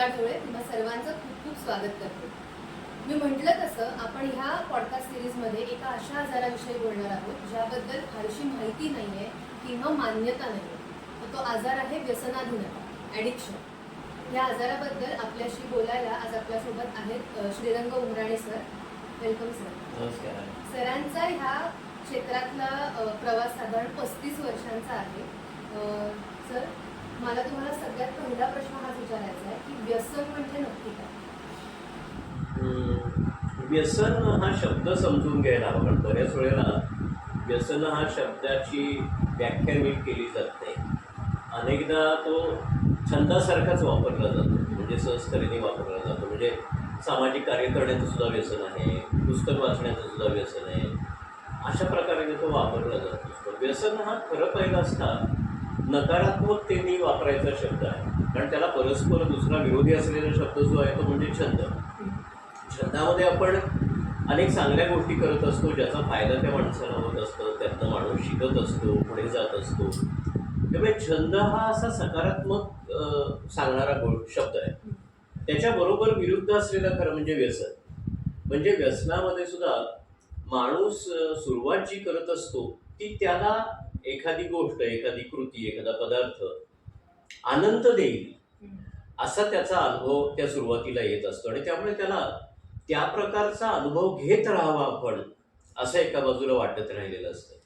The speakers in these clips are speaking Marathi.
मी मुक्ता ढोळे तुम्हा सर्वांचं खूप खूप स्वागत करते. मी म्हटलं तसं आपण ह्या पॉडकास्ट सिरीजमध्ये एका अशा आजाराविषयी बोलणार आहोत ज्याबद्दल फारशी माहिती नाही आहे किंवा मान्यता नाही आहे तो आजार आहे व्यसनाधीनता ॲडिक्शन या आजाराबद्दल आपल्याशी बोलायला आज आपल्यासोबत आहेत Shrirang Umrane sir. Welcome sir नमस्कार. सरांचा ह्या क्षेत्रातला प्रवास साधारण पस्तीस वर्षांचा आहे. सर मला तुम्हाला सगळ्यात पहिला प्रश्न हाच विचारायचा आहे की व्यसन म्हणजे नक्की काय? व्यसन हा शब्द समजून घ्यायला हवा बऱ्याच वेळेला व्यसन हा शब्दाची व्याख्या नीट केली जात नाही. अनेकदा तो छंदासारखाच वापरला जातो म्हणजे सहजतरीने वापरला जातो. म्हणजे सामाजिक कार्य करण्याचं सुद्धा व्यसन आहे पुस्तक वाचण्याचं सुद्धा व्यसन आहे. अशा प्रकारे तो वापरला जातो. व्यसन हा खरं पहिला असता नकारात्मकतेने वापरायचा शब्द आहे. कारण त्याला परस्पर दुसरा विरोधी असलेला शब्द जो आहे तो म्हणजे छंद. छंदामध्ये आपण अनेक चांगल्या गोष्टी करत असतो ज्याचा फायदा त्या माणसाला होत असतो त्यातनं माणूस शिकत असतो पुढे जात असतो. त्यामुळे छंद हा असा सकारात्मक सांगणारा गो शब्द आहे. त्याच्याबरोबर विरुद्ध असलेला खरं म्हणजे व्यसन. म्हणजे व्यसनामध्ये सुद्धा माणूस सुरुवात जी करत असतो ती त्याला एखादी गोष्ट एखादी कृती एखादा पदार्थ आनंद देईल असा त्याचा अनुभव त्या सुरुवातीला येत असतो. आणि त्यामुळे त्याला त्या प्रकारचा अनुभव घेत राहावा आपण असं एका बाजूला वाटत राहिलेलं असतं.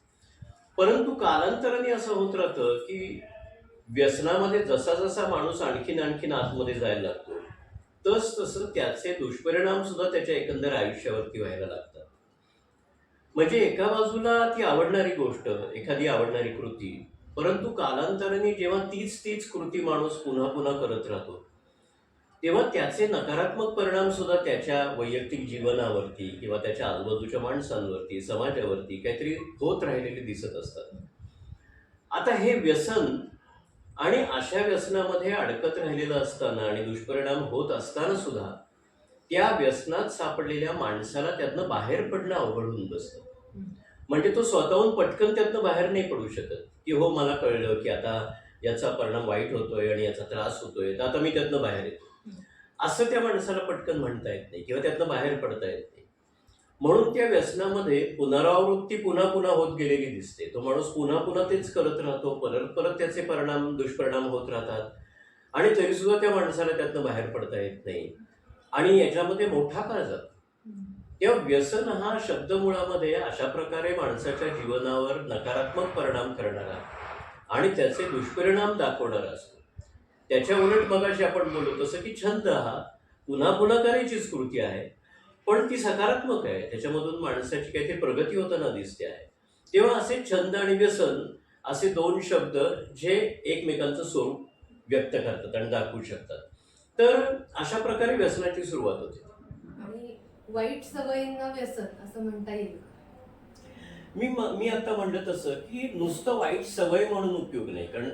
परंतु कालांतराने असं होत राहतं की व्यसनामध्ये जसा जसा माणूस आणखीन आणखीन आतमध्ये जायला लागतो तस तसं त्याचे दुष्परिणाम सुद्धा त्याच्या एकंदर आयुष्यावरती व्हायला लागतात. म्हणजे एका बाजूला ती आवडणारी गोष्ट एखादी आवडणारी कृती परंतु कालांतराने जेव्हा तीच तीच कृती माणूस पुन्हा पुन्हा करत राहतो तेव्हा त्याचे नकारात्मक परिणाम सुद्धा त्याच्या वैयक्तिक जीवनावरती किंवा त्याच्या आजूबाजूच्या माणसांवरती समाजावरती काहीतरी होत राहिलेले दिसत असतात. आता हे व्यसन आणि अशा व्यसनामध्ये अडकत राहिलेलं असताना आणि दुष्परिणाम होत असताना सुद्धा त्या व्यसनात सापडलेल्या माणसाला त्यातनं बाहेर पडणं अवघड होऊन बसतं. म्हणजे तो स्वतःहून पटकन त्यातनं बाहेर नाही पडू शकत. की हो मला कळलं की आता याचा परिणाम वाईट होतोय आणि याचा त्रास होतोय तर आता मी त्यातनं बाहेर येतो. असं त्या माणसाला पटकन म्हणता येत नाही किंवा त्यातनं बाहेर पडता येत नाही. म्हणून त्या व्यसनामध्ये पुनरावृत्ती पुन्हा पुन्हा होत गेलेली दिसते. तो माणूस पुन्हा पुन्हा तेच करत राहतो परत परत त्याचे परिणाम दुष्परिणाम होत राहतात. आणि तरी सुद्धा त्या माणसाला त्यातनं बाहेर पडता येत नाही. आणि याच्यामध्ये मोठा काळ जातो? तेव्हा व्यसन हा शब्द मुळामध्ये अशा प्रकारे माणसाच्या जीवनावर नकारात्मक परिणाम करणारा आणि त्याचे दुष्परिणाम दाखवणारा असतो. त्याच्या उलट मगाशी आपण बोललो तसं की छंद हा पुन्हा पुन्हा करायचीच कृती आहे पण ती सकारात्मक आहे. त्याच्यामधून माणसाची काहीतरी प्रगती होताना दिसते आहे. तेव्हा असे छंद आणि व्यसन असे दोन शब्द जे एकमेकांचं स्वरूप व्यक्त करतात आणि दाखवू शकतात. तर अशा प्रकारे व्यसनाची सुरुवात होते. वाईट सवयींना व्यसन असं म्हणता येईल. मी म- आता म्हणलं तसं की नुसतं वाईट सवय म्हणून उपयोग नाही. कारण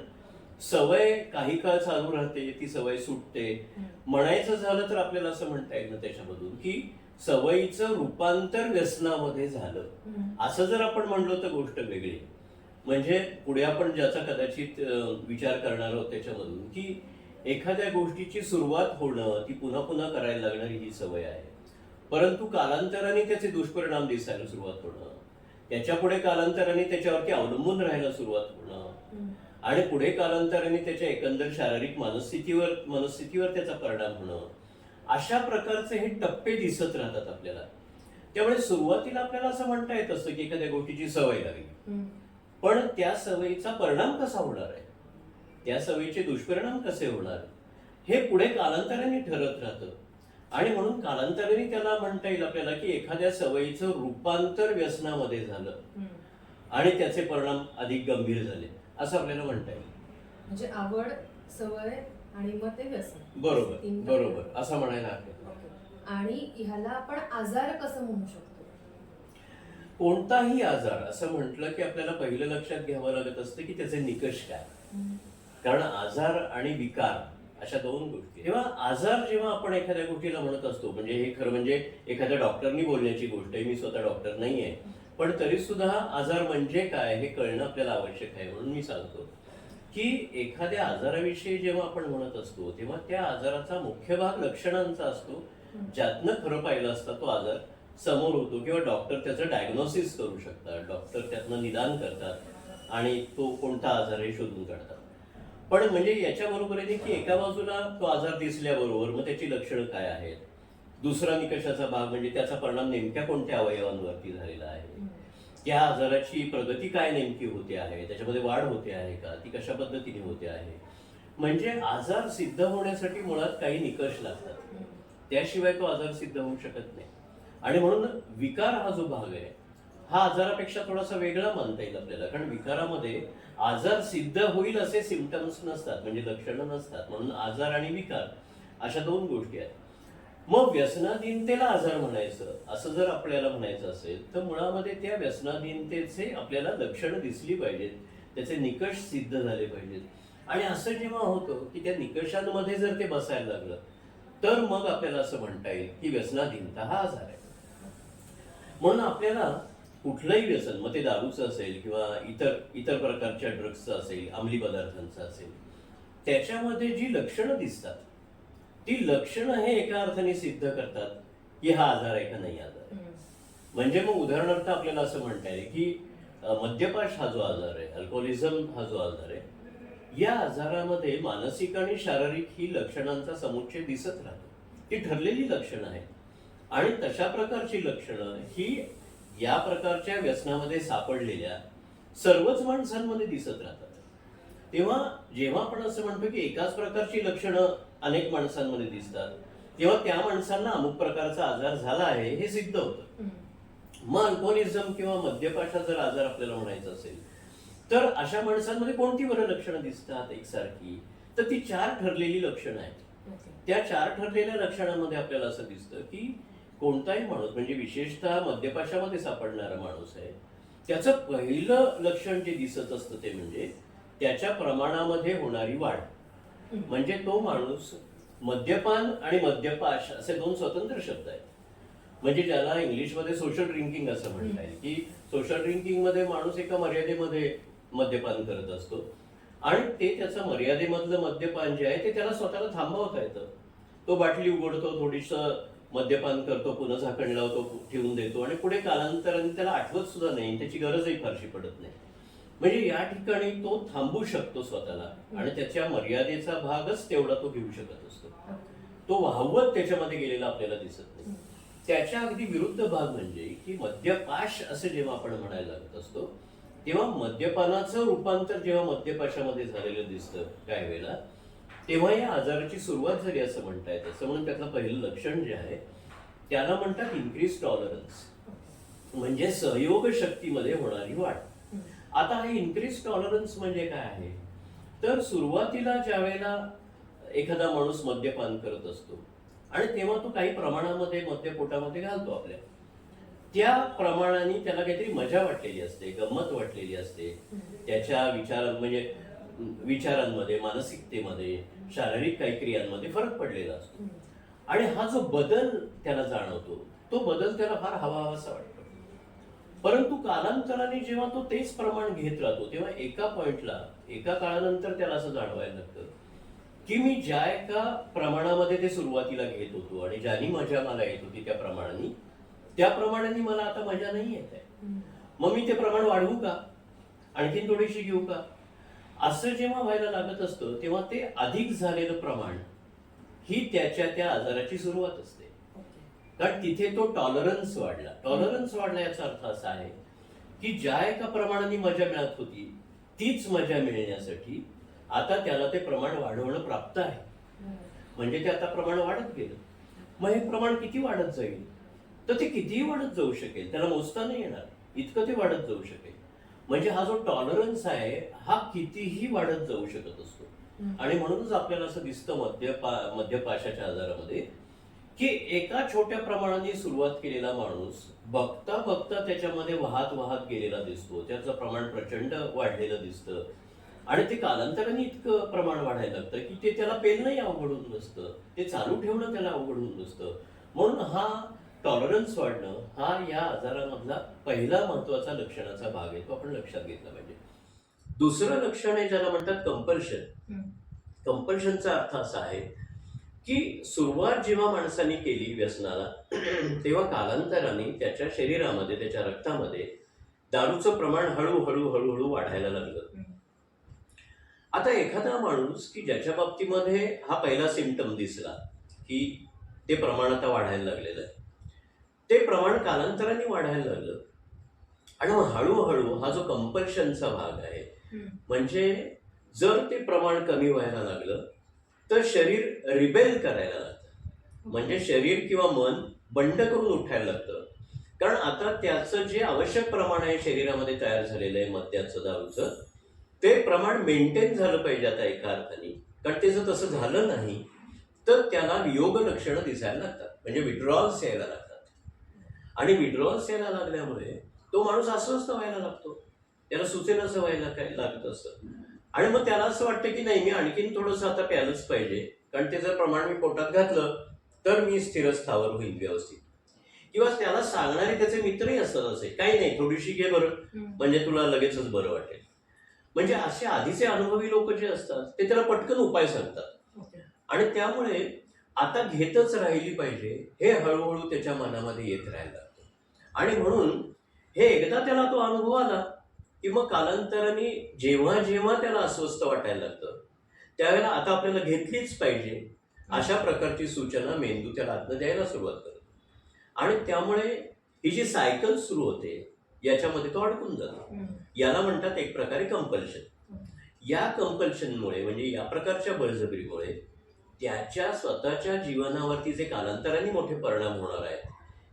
सवय काही काळ चालू राहते ती सवय सुटते. म्हणायचं झालं तर आपल्याला असं म्हणता येईल ना त्याच्यामधून की सवयीचं रूपांतर व्यसनामध्ये झालं. असं जर आपण म्हणलो तर गोष्ट वेगळी. म्हणजे पुढे आपण ज्याचा कदाचित विचार करणार आहोत त्याच्यामधून की एखाद्या गोष्टीची सुरुवात होणं ती पुन्हा पुन्हा करायला लागणारी ही सवय आहे. परंतु कालांतराने त्याचे दुष्परिणाम दिसायला सुरुवात होणं. त्याच्या पुढे कालांतराने त्याच्यावरती अवलंबून राहायला सुरुवात होणं. आणि पुढे कालांतराने त्याच्या एकंदर शारीरिक मनस्थितीवर मनस्थितीवर त्याचा परिणाम होणं. अशा प्रकारचे हे टप्पे दिसत राहतात आपल्याला. त्यामुळे सुरुवातीला आपल्याला असं म्हणता येत असतं की एखाद्या गोष्टीची सवय लागली. पण त्या सवयीचा परिणाम कसा होणार आहे? त्या सवयीचे दुष्परिणाम कसे होणार? हे पुढे कालांतराने ठरत राहतं. आणि म्हणून कालांतराने त्याला म्हणता येईल आपल्याला की एखाद्या सवयीचं रूपांतर व्यसनामध्ये झालं. आणि त्याचे परिणाम अधिक गंभीर झाले. असं आपल्याला म्हणता येईल. म्हणजे आवड सवय आणि मग ते व्यसन. बरोबर बरोबर. असं म्हणायला हरकत. आणि ह्याला आपण आजार कसं म्हणू शकतो? कोणताही आजार असं म्हटलं की आपल्याला पहिलं लक्षात घ्यावं लागत असतं की त्याचे निकष काय. कारण आजार आणि विकार अशा दोन गोष्टी. तेव्हा आजार जेव्हा आपण एखाद्या गोष्टीला म्हणत असतो म्हणजे हे खरं म्हणजे एखाद्या डॉक्टरनी बोलण्याची गोष्ट आहे मी स्वतः डॉक्टर नाहीये. पण तरी सुद्धा आजार म्हणजे काय हे कळणं आपल्याला आवश्यक आहे म्हणून मी सांगतो. की एखाद्या आजाराविषयी जेव्हा आपण म्हणत असतो तेव्हा त्या आजाराचा मुख्य भाग लक्षणांचा असतो. ज्यातनं खरं पाहिलं असता तो आजार समोर होतो किंवा डॉक्टर त्याचं डायग्नोसिस करू शकतात डॉक्टर त्यातनं निदान करतात आणि तो कोणता आजार हे शोधून काढतात. पण म्हणजे याच्या आहे की एका बाजूला तो आजार दिसल्याबरोबर मग त्याची लक्षणं काय आहेत? दुसरा निकषाचा भाग? म्हणजे त्याचा परिणाम नेमक्या कोणत्या अवयवांवरती झालेला आहे? त्या आजाराची प्रगती काय नेमकी होते आहे? त्याच्यामध्ये वाढ होते आहे का? ती कशा पद्धतीने होते आहे? म्हणजे आजार सिद्ध होण्यासाठी मुळात काही निकष लागतात. त्याशिवाय तो आजार सिद्ध होऊ शकत नाही. आणि म्हणून विकार हा जो भाग आहे हा आजारापेक्षा थोडासा वेगळा मानता येईल आपल्याला. कारण विकारामध्ये आजार सिद्ध होईल असे सिमटम्स नसतात म्हणजे लक्षणं नसतात. म्हणून आजार आणि विकार अशा दोन गोष्टी आहेत. मग व्यसनाधीनतेला आजार म्हणायचं असं जर आपल्याला म्हणायचं असेल तर मुळामध्ये त्या व्यसनाधीनतेचे आपल्याला लक्षणं दिसली पाहिजेत. त्याचे निकष सिद्ध झाले पाहिजेत. आणि असं जेव्हा होतं की त्या निकषांमध्ये जर ते बसायला लागलं तर मग आपल्याला असं म्हणता येईल की व्यसनाधीनता हा आजार आहे. म्हणून आपल्याला कुठलंही व्यसन मग ते दारूचं असेल किंवा इतर इतर प्रकारच्या ड्रग्सचं असेल अंमली पदार्थांचं असेल त्याच्यामध्ये जी लक्षणं दिसतात ती लक्षणं हे एका अर्थाने सिद्ध करतात की हा आजार आहे का नाही आजार आहे. म्हणजे मग उदाहरणार्थ आपल्याला असं म्हणता येईल की मद्यपाश हा जो आजार आहे अल्कोहोलिझम हा जो आजार आहे या आजारामध्ये मानसिक आणि शारीरिक ही लक्षणांचा समुच्चय दिसत राहतो. ती ठरलेली लक्षणं आहेत. आणि तशा प्रकारची लक्षणं ही या प्रकारच्या व्यसनामध्ये सापडलेल्या सर्वच माणसांमध्ये दिसत राहतात. तेव्हा जेव्हा आपण असं म्हणतो की एकाच प्रकारची लक्षणं अनेक माणसांमध्ये दिसतात तेव्हा त्या माणसांना अमुक प्रकारचा आजार झाला आहे हे सिद्ध होतं. मग अल्कोहोलिझम किंवा मद्यपाशा जर आजार आपल्याला म्हणायचा असेल तर अशा माणसांमध्ये कोणती बरं लक्षणं दिसतात एकसारखी? तर ती चार ठरलेली लक्षणं आहेत. त्या चार ठरलेल्या लक्षणांमध्ये आपल्याला असं दिसतं की कोणताही माणूस म्हणजे विशेषतः मद्यपाशामध्ये सापडणारा माणूस आहे त्याचं पहिलं लक्षण जे दिसत असतं ते म्हणजे त्याच्या प्रमाणामध्ये होणारी वाढ. म्हणजे तो माणूस मद्यपान आणि मद्यपाश असे दोन स्वतंत्र शब्द आहेत. म्हणजे ज्याला इंग्लिशमध्ये सोशल ड्रिंकिंग असं म्हणता येईल की सोशल ड्रिंकिंगमध्ये माणूस एका मर्यादेमध्ये मद्यपान करत असतो आणि ते त्याचं मर्यादेमधलं मद्यपान जे आहे ते त्याला स्वतःला थांबवता येतं. तो बाटली उघडतो थोडीस मद्यपान करतो पुन्हा झाकण लावतो ठेवून देतो आणि पुढे कालांतराने त्याला आठवत सुद्धा नाही त्याची गरजही फारशी पडत नाही. म्हणजे या ठिकाणी तो थांबू शकतो स्वतःला आणि त्याच्या मर्यादेचा भागच तेवढा तो घेऊ शकत असतो. तो वाहवत त्याच्यामध्ये गेलेला आपल्याला दिसत नाही. त्याच्या अगदी विरुद्ध भाग म्हणजे की मद्यपाश असे जेव्हा आपण म्हणायला लागत असतो तेव्हा मद्यपानाचं रूपांतर जेव्हा मद्यपाशामध्ये झालेलं दिसतं काही वेळेला तेव्हा या आजाराची सुरुवात झाली असं म्हणता येतं असं म्हणून त्यातलं पहिलं लक्षण जे आहे त्याला म्हणतात इन्क्रीज टॉलरन्स म्हणजे सहयोग शक्तीमध्ये होणारी वाढ. आता हे इन्क्रीज टॉलरन्स म्हणजे काय आहे? तर सुरुवातीला ज्या वेळेला एखादा माणूस मद्यपान करत असतो आणि तेव्हा तो काही प्रमाणामध्ये मद्य पोटामध्ये घालतो आपल्या. त्या प्रमाणाने त्याला काहीतरी मजा वाटलेली असते गंमत वाटलेली असते. त्याच्या विचार म्हणजे विचारांमध्ये मानसिकतेमध्ये शारीरिक काही क्रियांमध्ये फरक पडलेला असतो. आणि हा जो बदल त्याला जाणवतो तो बदल त्याला फार हवा हवासा वाटतो. परंतु कालांतराने जेव्हा तो तेच प्रमाण घेत राहतो तेव्हा एका पॉइंटला एका काळानंतर त्याला असं जाणवायला लागतं की मी ज्या एका प्रमाणामध्ये ते सुरुवातीला घेत होतो आणि ज्यानी मजा मला येत होती त्या प्रमाणाने त्या प्रमाणाने मला आता मजा नाही येत आहे. मग मी ते प्रमाण वाढवू का? आणखीन थोडीशी घेऊ का? असं जेव्हा व्हायला लागत असतं तेव्हा ते अधिक झालेलं प्रमाण ही त्याच्या त्या आजाराची सुरुवात असते. कारण तिथे तो टॉलरन्स वाढला. टॉलरन्स वाढला याचा अर्थ असा आहे की ज्या एका प्रमाणाने मजा मिळत होती तीच मजा मिळण्यासाठी आता त्याला ते प्रमाण वाढवणं प्राप्त आहे. म्हणजे ते आता प्रमाण वाढत गेलं. मग हे प्रमाण किती वाढत जाईल? तर ते कितीही वाढत जाऊ शकेल. त्याला मोजता नाही येणार. इतकं ते वाढत जाऊ शकेल. म्हणजे हा जो टॉलरन्स आहे हा कितीही वाढत जाऊ शकत असतो. आणि म्हणूनच आपल्याला असं दिसतं मध्यपा मध्यपाशाच्या आजारामध्ये की एका छोट्या प्रमाणाने सुरुवात केलेला माणूस बघता बघता त्याच्यामध्ये वाहत वाहत गेलेला दिसतो. त्याचं प्रमाण प्रचंड वाढलेलं दिसतं. आणि ते कालांतराने इतकं प्रमाण वाढायला लागतं की ते त्याला पेलणंही अवघड होऊन नसतं ते चालू ठेवणं त्याला अवघड होऊन नसतं म्हणून हा टॉलरन्स वाढणं हा या आजारामधला पहिला महत्त्वाचा लक्षणाचा भाग आहे तो आपण लक्षात घेतला पाहिजे. दुसरं लक्षण आहे ज्याला म्हणतात कंपल्शन कंपल्शनचा अर्थ असा आहे की सुरुवात जेव्हा माणसाने केली व्यसनाला तेव्हा कालांतराने त्याच्या शरीरामध्ये त्याच्या रक्तामध्ये दारूचं प्रमाण हळूहळू हळूहळू वाढायला लागलं. आता एखादा माणूस की ज्याच्या बाबतीमध्ये हा पहिला सिमटम दिसला की ते प्रमाण आता वाढायला लागलेलं आहे. ते प्रमाण कालांतराने वाढायला लागलं. आणि मग हळूहळू हा जो कंपल्शनचा भाग आहे म्हणजे जर ते प्रमाण कमी व्हायला लागलं तर शरीर रिबेल करायला लागतं. म्हणजे शरीर किंवा मन बंड करून उठायला लागतं. कारण आता त्याचं जे आवश्यक प्रमाण आहे शरीरामध्ये तयार झालेलं आहे मद्याचं दारूचं ते प्रमाण मेंटेन झालं पाहिजे आता एका अर्थाने. कारण ते जर तसं झालं नाही तर त्याला योग लक्षणं दिसायला लागतात. म्हणजे विड्रॉल्स यायला लागतात. आणि विड्रॉल्स यायला लागल्यामुळे तो माणूस अस्वस्थ व्हायला लागतो. त्याला सुचेल असं व्हायला काय लागत असतं. आणि मग त्याला असं वाटतं की नाही मी आणखीन थोडंसं आता प्यायलंच पाहिजे. कारण ते जर प्रमाण मी पोटात घातलं तर मी स्थिरस्थावर होईल व्यवस्थित. किंवा त्याला सांगणारे त्याचे मित्रही असतात असे. काही नाही थोडीशी घे बरं. म्हणजे तुला लगेचच बरं वाटेल. म्हणजे असे आधीचे अनुभवी लोक जे असतात ते त्याला पटकन उपाय सांगतात. आणि त्यामुळे आता घेतच राहिली पाहिजे हे हळूहळू त्याच्या मनामध्ये येत राहायला लागतं आणि म्हणून हे एकदा त्याला तो अनुभव आला की मग कालांतराने जेव्हा जेव्हा त्याला अस्वस्थ वाटायला लागतं त्यावेळेला आता आपल्याला घेतलीच पाहिजे अशा प्रकारची सूचना मेंदू त्याला आत्म द्यायला सुरुवात करतो. आणि त्यामुळे ही जी सायकल सुरू होते याच्यामध्ये तो अडकून जातो. याला म्हणतात एक प्रकारे कंपल्शन. या कंपल्शनमुळे म्हणजे या प्रकारच्या बळजबरीमुळे त्याच्या स्वतःच्या जीवनावरती जे कालांतराने मोठे परिणाम होणार आहेत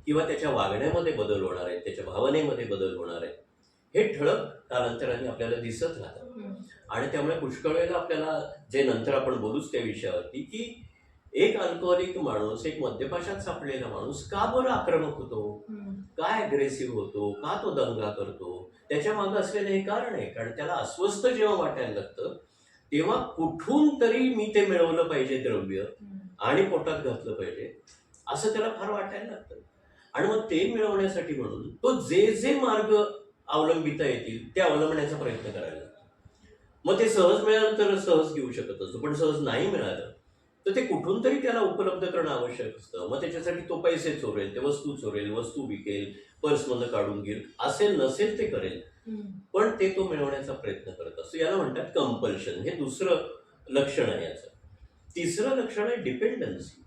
किंवा त्याच्या वागण्यामध्ये बदल होणार आहेत त्याच्या भावनेमध्ये बदल होणार आहेत. हे ठळक कालांतराने आपल्याला दिसत राहतं. आणि त्यामुळे पुष्कळ वेळेला आपल्याला जे नंतर आपण बोलूच त्या विषयावरती की एक अल्कोहोलिक माणूस एक मद्यपाशात सापडलेला माणूस का बरं आक्रमक होतो? काय अग्रेसिव्ह होतो? का तो दंगा करतो? त्याच्यामागे असलेलं हे कारण आहे. कारण त्याला अस्वस्थ जेव्हा वाटायला लागतं तेव्हा कुठून तरी मी ते मिळवलं पाहिजे द्रव्य आणि पोटात घातलं पाहिजे असं त्याला फार वाटायला लागतं. आणि मग ते मिळवण्यासाठी म्हणून तो जे जे मार्ग अवलंबिता येतील ते अवलंबण्याचा प्रयत्न करायला लागतो. मग ते सहज मिळालं तर सहज घेऊ शकत असतो पण सहज नाही मिळालं तर ते कुठून तरी त्याला उपलब्ध करणं आवश्यक असतं. मग त्याच्यासाठी तो पैसे चोरेल ते वस्तू चोरेल वस्तू विकेल पर्समधनं काढून घेईल असेल नसेल ते करेल. पण ते तो मिळवण्याचा प्रयत्न करत असतो. याला म्हणतात कंपल्शन हे दुसरं लक्षण आहे याचं. तिसरं लक्षण आहे डिपेंडन्सी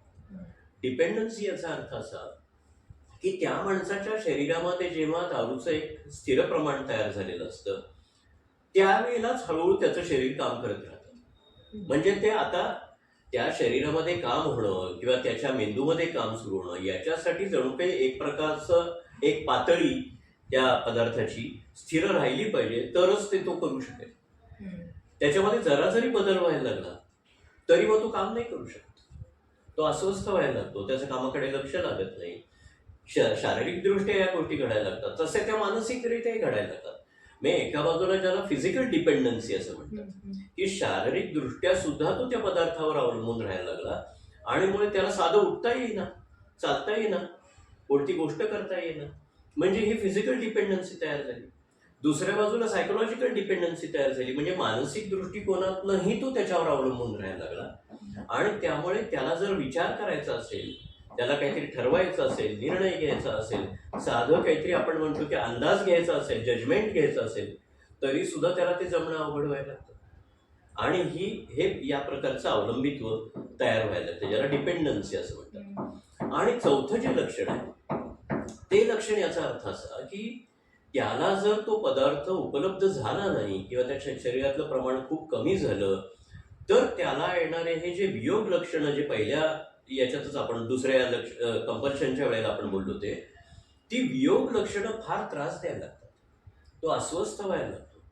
डिपेंडन्सी याचा अर्थ असा की त्या माणसाच्या शरीरामध्ये जेव्हा दारूचं एक स्थिर प्रमाण तयार झालेलं असतं त्यावेळेलाच हळूहळू त्याचं शरीर काम करत राहतं. म्हणजे ते आता त्या शरीरामध्ये काम होणं किंवा त्याच्या मेंदूमध्ये काम सुरू होणं याच्यासाठी जणू काही एक प्रकारचं एक पातळी त्या पदार्थाची स्थिर राहिली पाहिजे तरच ते तो करू शकेल. त्याच्यामध्ये जरा जरी बदल व्हायला लागला तरी मग तो काम नाही करू शकत. तो अस्वस्थ व्हायला लागतो त्याच्या कामाकडे लक्ष लागत नाही. शारीरिकदृष्ट्या या गोष्टी घडायला लागतात. तसे त्या मानसिकरित्याही घडायला लागतात. मी एका बाजूला ज्याला फिजिकल डिपेंडन्सी असं म्हणतात की शारीरिक दृष्ट्या सुद्धा तो त्या पदार्थावर अवलंबून राहायला लागला आणि मुळे त्याला साधं उठता येईना चालता येईना कोणती गोष्ट करता येईना. म्हणजे ही फिजिकल डिपेंडन्सी तयार झाली. दुसऱ्या बाजूला सायकोलॉजिकल डिपेंडन्सी तयार झाली. म्हणजे मानसिक दृष्टिकोनातनंही तो त्याच्यावर अवलंबून राहायला लागला. आणि त्यामुळे त्याला जर विचार करायचा असेल त्याला काहीतरी ठरवायचं असेल निर्णय घ्यायचा असेल साधं काहीतरी आपण म्हणतो की अंदाज घ्यायचा असेल जजमेंट घ्यायचा असेल तरी सुद्धा त्याला ते जमणं अवघड व्हायला लागतं. आणि ही हे या प्रकारचं अवलंबित्व तयार व्हायला लागतं ज्याला डिपेंडन्सी असं म्हणतात. आणि चौथं जे लक्षण आहे ते लक्षण याचा अर्थ असा की त्याला जर तो पदार्थ उपलब्ध झाला नाही किंवा त्याच्या शरीरातलं प्रमाण खूप कमी झालं तर त्याला येणारे हे जे वियोग लक्षणं जे पहिल्या याच्यातच आपण दुसऱ्या लक्ष कंपल्शनच्या वेळेला आपण बोललो ते ती वियोग लक्षणं फार त्रास द्यायला लागतात. तो अस्वस्थ व्हायला लागतो.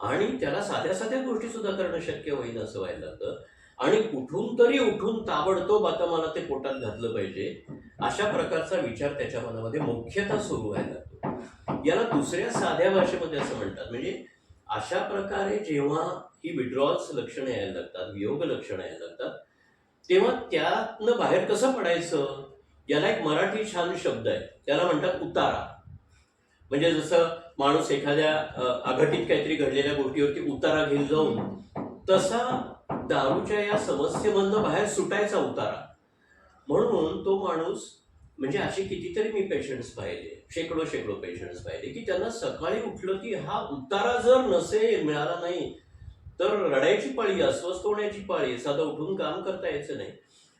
आणि त्याला साध्या साध्या गोष्टी सुद्धा करणं शक्य होईन असं व्हायला लागतं. आणि कुठून तरी उठून ताबडतोब आता मला ते पोटात घातलं पाहिजे अशा प्रकारचा विचार त्याच्या मनामध्ये मुख्यतः सुरू व्हायला लागतो. याला दुसऱ्या साध्या भाषेमध्ये असं म्हणतात. म्हणजे अशा प्रकारे जेव्हा ही विड्रॉल्स लक्षणं यायला लागतात वियोग लक्षणं यायला लागतात तेव्हा त्यातनं बाहेर कसं पडायचं? याला एक मराठी छान शब्द आहे. त्याला म्हणतात उतारा. म्हणजे जसं माणूस एखाद्या अघटित काहीतरी घडलेल्या गोष्टीवरती उतारा घेऊन जाऊन तसा दारूच्या या समस्येमधनं बाहेर सुटायचा उतारा. म्हणून तो माणूस म्हणजे असे कितीतरी मी पेशंट्स पाहिले शेकडो शेकडो पेशंट्स पाहिले की त्यांना सकाळी उठलं की हा उतारा जर नसेल मिळाला नाही तर रडायची पाळी अस्वस्थ होण्याची पाळी साधं उठून काम करता यायचं नाही.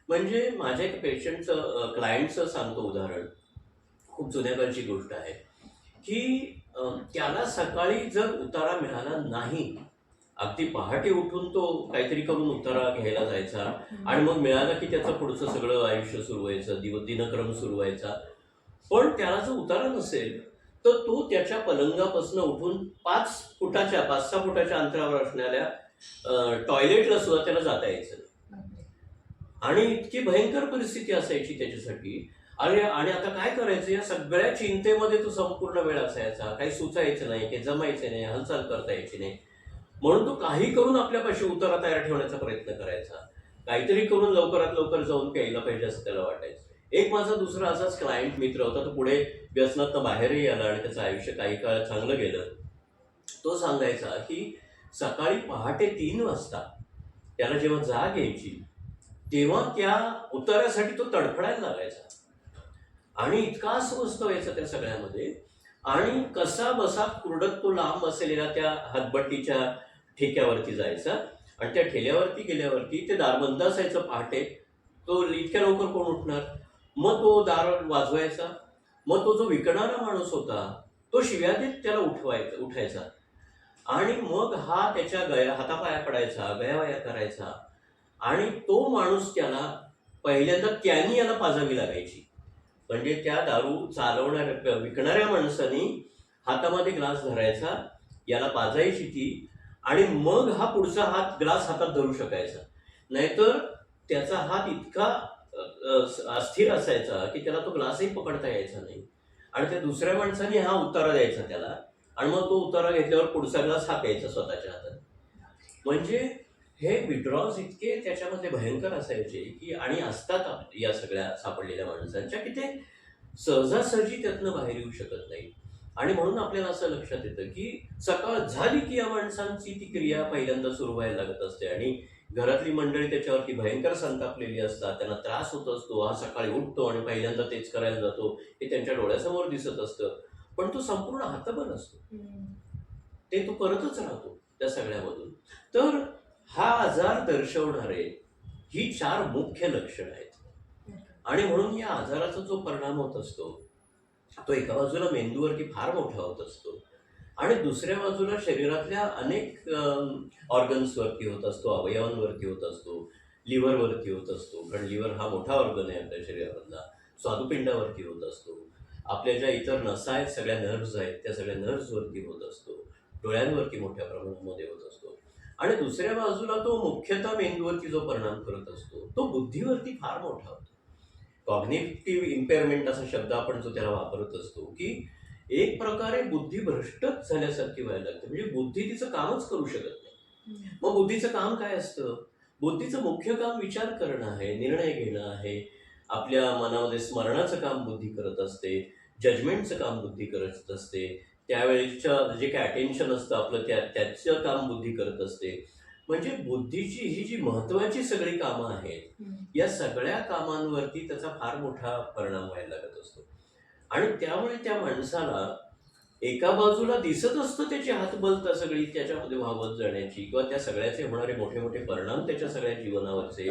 म्हणजे माझ्या एक पेशंटचं क्लायंटचं सांगतो उदाहरण. खूप जुन्याकाळची गोष्ट आहे. की त्याला सकाळी जर उतारा मिळाला नाही अगदी पहाटे उठून तो काहीतरी करून उतारा घ्यायला जायचा आणि मग मिळालं की त्याचं पुढचं सगळं आयुष्य सुरू व्हायचं दिव दिनक्रम सुरू व्हायचा. पण त्याला जर उतारा नसेल तर तो त्याच्या पलंगापासून उठून पाच फुटाच्या पाच सहा फुटाच्या अंतरावर असणाऱ्या टॉयलेटला सुद्धा त्याला जाता यायचं आणि इतकी भयंकर परिस्थिती असायची त्याच्यासाठी. आणि आणि आता काय करायचं? या सगळ्या चिंतेमध्ये तो संपूर्ण वेळ असायचा. काही सुचायचं नाही काही जमायचं नाही हालचाल करता यायची नाही. म्हणून तो काही करून आपल्यापाशी उतारा तयार ठेवण्याचा प्रयत्न करायचा. काहीतरी करून लवकरात लवकर जाऊन प्यायला पाहिजे असं त्याला वाटायचं. एक माझा दुसरा असाच क्लायंट मित्र होता तो पुढे व्यसनातनं बाहेरही आला आणि त्याचं आयुष्य काही काळ चांगलं गेलं. तो सांगायचा की सकाळी पहाटे तीन वाजता त्याला जेव्हा जाग यायची तेव्हा त्या उतारासाठी तो तडफडायला लागायचा. आणि इतका अस्वस्थ व्हायचा त्या सगळ्यामध्ये. आणि कसा बसा कुरडत तो लांब असलेल्या त्या हातबट्टीच्या ठेक्यावरती जायचा आणि त्या ठेल्यावरती गेल्यावरती ते दार बंद असायचं पहाटे. तो इतक्या लवकर कोण उठणार? मग तो दार वाजवायचा. मग तो जो विकणारा माणूस होता तो शिव्या देत त्याला उठवायचा उठायचा. आणि मग हा त्याच्या गया हातापाया पडायचा गयावाया करायचा. आणि तो माणूस त्याला पहिल्यांदा त्यांनी याला पाजावी लागायची. म्हणजे त्या दारू चालवणाऱ्या विकणाऱ्या माणसानी हातामध्ये ग्लास धरायचा याला पाजायची ती. आणि मग हा पुढचा हात ग्लास हातात धरू शकायचा. नाहीतर त्याचा हात इतका अस्थिर असायचा की त्याला तो ग्लासही पकडता यायचा नाही. आणि त्या दुसऱ्या माणसाने हा उतारा द्यायचा त्याला. आणि मग तो उतारा घेतल्यावर पुढचा ग्लास हा प्यायचा स्वतःच्या हातात. म्हणजे हे विड्रॉज इतके त्याच्यामध्ये भयंकर असायचे की आणि असतात या सगळ्या सापडलेल्या माणसांच्या की ते सहजासहजी त्यातनं बाहेर येऊ शकत नाही. आणि म्हणून आपल्याला असं लक्षात येतं की सकाळ झाली की या माणसांची ती क्रिया पहिल्यांदा सुरू व्हायला लागत असते आणि घरातली मंडळी त्याच्यावरती भयंकर संतापलेली असतात त्यांना त्रास होत असतो हा सकाळी उठतो आणि पहिल्यांदा तेच करायला जातो हे त्यांच्या डोळ्यासमोर दिसत असतं. पण तो संपूर्ण हातबल असतो. ते तो करतच राहतो त्या सगळ्यामधून. तर हा आजार दर्शवणारे ही चार मुख्य लक्षणं आहेत. आणि म्हणून या आजाराचा जो परिणाम होत असतो तो एका बाजूला मेंदूवरती फार मोठा होत असतो. आणि दुसऱ्या बाजूला शरीरातल्या अनेक ऑर्गन्सवरती होत असतो अवयवांवरती होत असतो लिव्हरवरती होत असतो कारण लिव्हर हा मोठा ऑर्गन आहे आपल्या शरीरामधला स्वादुपिंडावरती होत असतो. आपल्या ज्या इतर नसा आहेत सगळ्या नर्व्स आहेत त्या सगळ्या नर्व्सवरती होत असतो. डोळ्यांवरती मोठ्या प्रमाणामध्ये होत असतो. आणि दुसऱ्या बाजूला तो मुख्यतः मेंदूवरती जो परिणाम करत असतो तो बुद्धीवरती फार मोठा होतो. कॉग्नेटिव्ह इम्पेअरमेंट असा शब्द आपण जो त्याला वापरत असतो की एक प्रकारे बुद्धी भ्रष्टच झाल्यासारखी व्हायला लागते. म्हणजे बुद्धी तिचं कामच करू शकत नाही. मग बुद्धीचं काम काय असतं? बुद्धीचं मुख्य काम विचार करणं आहे निर्णय घेणं आहे. आपल्या मनामध्ये स्मरणाचं काम बुद्धी करत असते जजमेंटचं काम बुद्धी करत असते. त्यावेळेचं जे काय अटेन्शन असतं आपलं त्या त्याचं काम बुद्धी करत असते. म्हणजे बुद्धीची ही जी महत्वाची सगळी कामं आहेत या सगळ्या कामांवरती त्याचा फार मोठा परिणाम व्हायला लागत असतो. आणि त्यामुळे त्या माणसाला एका बाजूला दिसत असतं त्याची हातबलता सगळी त्याच्यामध्ये वाहवत जाण्याची किंवा त्या सगळ्याचे होणारे मोठे मोठे परिणाम त्याच्या सगळ्या जीवनावरचे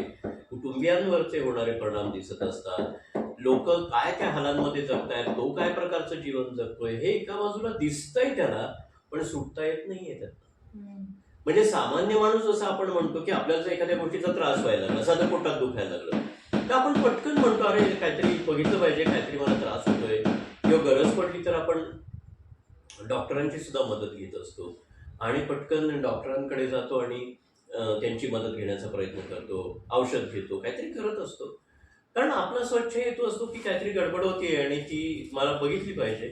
कुटुंबियांवरचे होणारे परिणाम दिसत असतात. लोक काय त्या हालांमध्ये जगतायत तो काय प्रकारचं जीवन जगतोय हे एका बाजूला दिसतंय त्याला पण सुटता येत नाहीये त्यात. म्हणजे सामान्य माणूस जसं आपण म्हणतो की आपल्याला जर एखाद्या गोष्टीचा त्रास व्हायला लागला साधं पोटात दुखायला लागलं तर आपण पटकन म्हणतो अरे काहीतरी बघितलं पाहिजे काहीतरी मला त्रास होतोय. किंवा गरज पडली तर आपण डॉक्टरांची सुद्धा मदत घेत असतो. आणि पटकन डॉक्टरांकडे जातो आणि त्यांची मदत घेण्याचा प्रयत्न करतो. औषध घेतो. काहीतरी करत असतो. कारण आपला स्वच्छ हेतू असतो की काहीतरी गडबड होतीये आणि ती मला बघितली पाहिजे.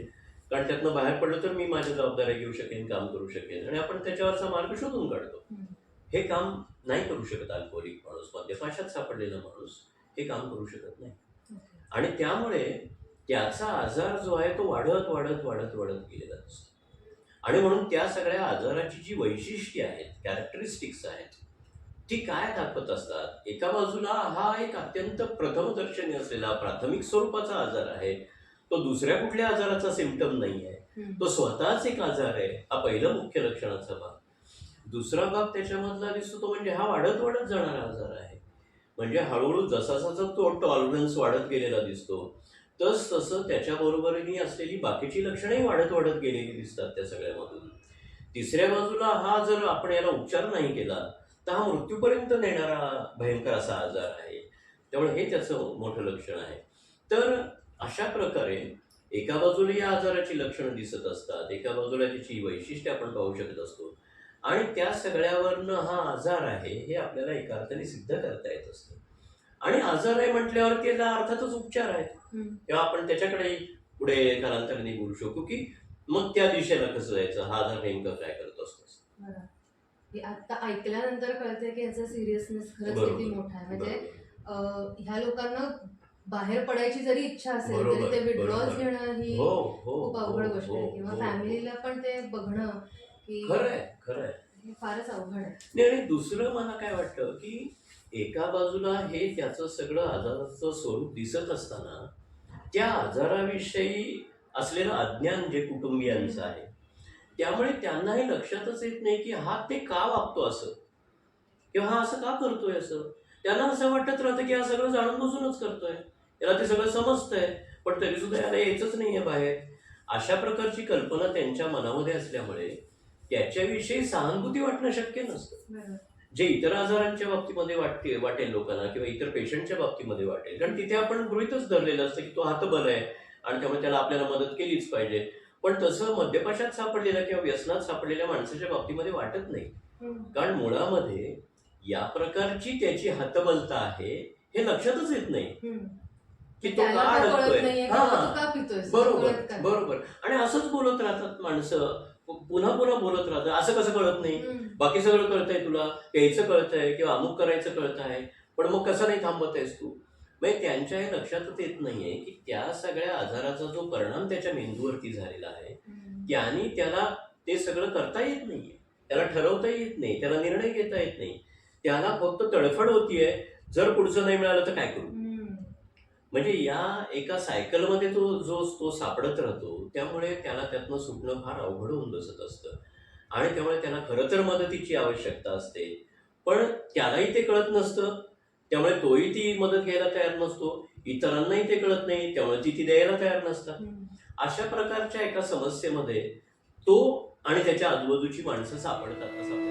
कारण त्यातनं बाहेर पडलं तर मी माझ्या जबाबदाऱ्या घेऊ शकेन काम करू शकेन. आणि आपण त्याच्यावरचा मार्ग शोधून काढतो. हे काम नाही करू शकत अल्कोहोलिक माणूस मद्यपाशात सापडलेला माणूस. हे काम करू शकत नाही. आणि त्यामुळे त्याचा आजार जो आहे तो वाढत वाढत वाढत वाढत गेलेला असतो आणि म्हणून त्या सगळ्या आजाराची जी वैशिष्ट्ये आहेत कॅरेक्टरिस्टिक्स आहेत ती काय दाखवत असतात? एका बाजूला हा एक अत्यंत प्रथमदर्शनी असलेला प्राथमिक स्वरूपाचा आजार आहे तो दुसऱ्या कुठल्या आजाराचा सिमटम नाही आहे तो स्वतःच एक आजार आहे हा पहिला मुख्य लक्षणाचा भाग. दुसरा भाग त्याच्यामधला दिसतो तो म्हणजे हा वाढत वाढत जाणारा आजार आहे. म्हणजे हळूहळू जसा जसा तो टॉलरन्स वाढत गेलेला दिसतो तस तसं त्याच्याबरोबरही असलेली बाकीची लक्षणंही वाढत वाढत गेलेली दिसतात त्या सगळ्यामधून. तिसऱ्या बाजूला हा जर आपण याला उपचार नाही केला तर हा मृत्यूपर्यंत नेणारा भयंकर असा आजार आहे. त्यामुळे हे त्याचं मोठं लक्षण आहे. तर अशा प्रकारे एका बाजूला या आजाराची लक्षणं दिसत असतात एका बाजूला त्याची वैशिष्ट्य आपण पाहू शकत असतो. आणि त्या सगळ्यावरनं हा आजार आहे हे आपल्याला एका अर्थाने सिद्ध करता येत असतं. आणि आजार आहे म्हटल्यावर त्याला अर्थातच उपचार आहेत. तेव्हा आपण त्याच्याकडे पुढे कालांतराने बोलू शकू की मग त्या दिशेला कसं जायचं? हा आजार नेमकं काय करत असतो? आता ऐकल्यानंतर कळतंय की याचा सिरियसनेस खरंच किती मोठा आहे. म्हणजे ह्या लोकांना बाहेर पडायची जरी इच्छा असेल तरी ते बरोबर. घेणं ही हो हो खूप अवघड हो, गोष्ट हो, आहे किंवा फॅमिलीला पण ते बघणं की खरंय खरंय. हे फारच अवघड आहे. आणि दुसरं मला काय वाटतं की एका बाजूला हे त्याचं सगळं आजाराचं स्वरूप दिसत असताना त्या आजाराविषयी असलेलं अज्ञान जे कुटुंबियांचं आहे त्यामुळे त्यांनाही लक्षातच येत नाही की हा ते का वागतो असं? किंवा हा असं का करतोय असं? त्यांना असं वाटत राहतं की हा सगळं जाणून बुजूनच करतोय. याला ते सगळं समजतंय पण तरी सुद्धा याला यायचंच नाहीये बाहेर. अशा प्रकारची कल्पना त्यांच्या मनामध्ये असल्यामुळे त्याच्याविषयी सहानुभूती वाटणं शक्य नसतं. जे इतर आजारांच्या बाबतीमध्ये वाटते वाटेल लोकांना किंवा इतर पेशंटच्या बाबतीमध्ये वाटेल. कारण तिथे आपण गृहितच धरलेलं असतं की तो हातबल आहे आणि त्यामुळे त्याला आपल्याला मदत केलीच पाहिजे. पण तसं मद्यपाशात सापडलेल्या किंवा व्यसनात सापडलेल्या माणसाच्या बाबतीमध्ये वाटत नाही. कारण मुळामध्ये या प्रकारची त्याची हतबलता आहे हे लक्षातच येत नाही. की तो का अडकतोय. बरोबर? बरोबर. आणि असंच बोलत राहतात माणसं पुन्हा पुन्हा बोलत राहतात असं कसं कळत नाही. बाकी सगळं कळतंय तुला. प्यायचं कळतंय किंवा अमुक करायचं कळत आहे पण मग कसं नाही थांबत आहेस तू? म्हणजे त्यांच्या हे लक्षातच येत नाहीये की त्या सगळ्या आजाराचा जो परिणाम त्याच्या मेंदूवरती झालेला आहे. त्याने त्याला ते सगळं करता येत नाहीये. त्याला ठरवता येत नाही. त्याला निर्णय घेता येत नाही. त्याला फक्त तडफड होतीये. जर पुढचं नाही मिळालं तर काय करू. म्हणजे या एका सायकलमध्ये तो जो तो सापडत राहतो त्यामुळे त्याला त्यातनं सुटणं फार अवघड होऊन बसत असतं. आणि त्यामुळे त्याला खरं तर मदतीची आवश्यकता असते. पण त्यालाही ते कळत नसतं. त्यामुळे तोही ती मदत घ्यायला तयार नसतो. इतरांनाही ते कळत नाही. त्यामुळे ती ती द्यायला तयार नसतात. अशा प्रकारच्या एका समस्येमध्ये तो आणि त्याच्या आजूबाजूची माणसं सापडतात असं